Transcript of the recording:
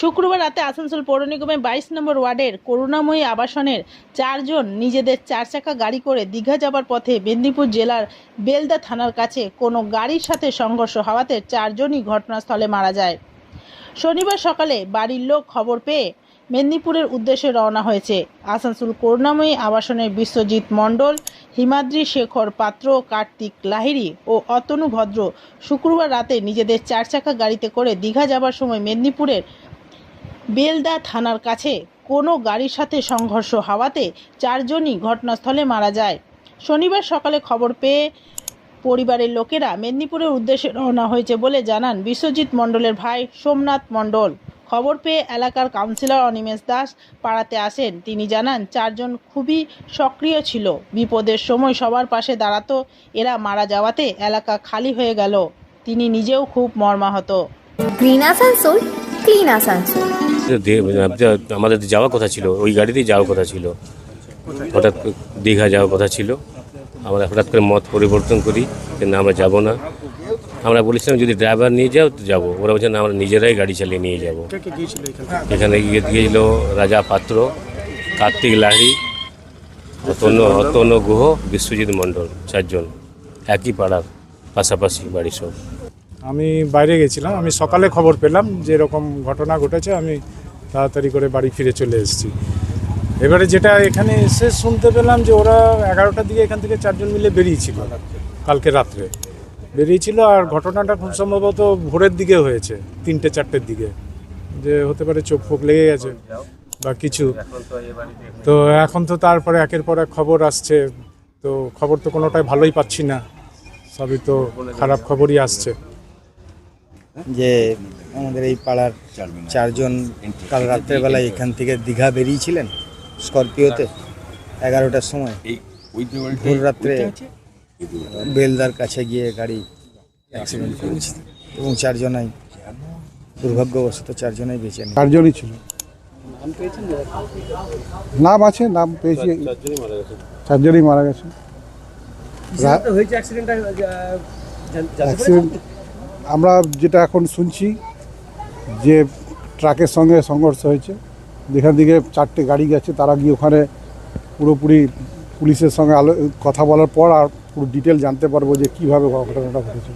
শুক্রবার রাতে আসানসোল পৌর নিগমের বাইশ নম্বর ওয়ার্ডের করুণাময়ী আবাসনের চারজন নিজেদের চার চাকা গাড়ি করে দীঘা যাবার পথে মেদিনীপুর জেলার বেলদা থানার কাছে কোনো গাড়ির সাথে সংঘর্ষ হওয়াতে চারজনই ঘটনাস্থলে মারা যায়। শনিবার সকালে বাড়ির লোক খবর পেয়ে মেদিনীপুরের উদ্দেশ্যে রওনা হয়েছে। আসানসোল করুণাময়ী আবাসনের বিশ্বজিৎ মণ্ডল, হিমাদ্রি শেখর পাত্র, কার্তিক লাহিড়ী ও অতনু ভদ্র শুক্রবার রাতে নিজেদের চার চাকা গাড়িতে করে দীঘা যাবার সময় মেদিনীপুরের বেলদা থানার কাছে কোনো গাড়ির সাথে সংঘর্ষ হওয়াতে চারজনই ঘটনাস্থলে মারা যায়। শনিবার সকালে খবর পেয়ে পরিবারের লোকেরা মেদিনীপুরের উদ্দেশ্যে রওনা হয়েছে বলে জানান বিশ্বজিৎ মণ্ডলের ভাই সোমনাথ মণ্ডল। খবর পেয়ে এলাকার কাউন্সিলর অনিমেষ দাস পাড়াতে আসেন। তিনি জানান, চারজন খুবই সক্রিয় ছিল। বিপদের সময় সবার পাশে দাঁড়াতো, এরা মারা যাওয়াতে এলাকা খালি হয়ে গেল। তিনি নিজেও খুব মর্মাহত। গ্রিন আসানসোল ক্লিন আসানসোল আমাদের যাওয়ার কথা ছিল ওই গাড়িতেই যাওয়ার কথা ছিল। হঠাৎ করে দীঘা যাওয়ার কথা ছিল। আমরা হঠাৎ করে মত পরিবর্তন করি যে না আমরা যাব না। আমরা বলেছিলাম যদি ড্রাইভার নিয়ে যাও তো যাব। ওরা বলছে না আমরা নিজেরাই গাড়ি চালিয়ে নিয়ে যাব। এখানে? গিয়ে গিয়েছিল রাজা পাত্র কার্তিক লাহিড়ী অতন্য অতন্য গুহ বিশ্বজিৎ মণ্ডল চারজন। একই পাড়ার পাশাপাশি বাড়ি সব। আমি বাইরে গেছিলাম, আমি সকালে খবর পেলাম যে এরকম ঘটনা ঘটেছে, আমি তাড়াতাড়ি করে বাড়ি ফিরে চলে এসেছি। এবারে যেটা এখানে এসে শুনতে পেলাম যে ওরা এগারোটার দিকে এখান থেকে চারজন মিলে বেরিয়েছিল কালকে রাত্রে। বেরিয়েছিল আর ঘটনাটা খুব সম্ভবত ভোরের দিকে হয়েছে, তিনটে চারটের দিকে। যে হতে পারে চোখ ফোক লেগে গেছে বা কিছু। তো এখন তো তারপরে একের পর এক খবর আসছে, তো খবর তো কোনোটাই ভালোই পাচ্ছি না, সবই তো খারাপ খবরই আসছে। যে আমাদের এই পাড়ার চারজন কাল রাত্রেবেলায় এখান থেকে দীঘা বেরিয়েছিলেন স্করপিওতে এগারোটার সময়। ভোর রাত্রে বেলদার কাছে গিয়ে গাড়ি অ্যাক্সিডেন্ট করেছে। এবং চারজনাই দুর্ভাগ্যবশত চারজনাই বেঁচে নেই। চারজনই ছিল। নাম আছে? নাম পেয়েছি। চারজনই মারা গেছে। অ্যাক্সিডেন্ট আমরা যেটা এখন শুনছি যে ট্রাকের সঙ্গে সংঘর্ষ হয়েছে, যেখান থেকে চারটে গাড়ি গেছে, তারা গিয়ে ওখানে পুরোপুরি পুলিশের সঙ্গে আলো, কথা বলার পর আর পুরো ডিটেল জানতে পারব যে কীভাবে ঘটনাটা ঘটেছে।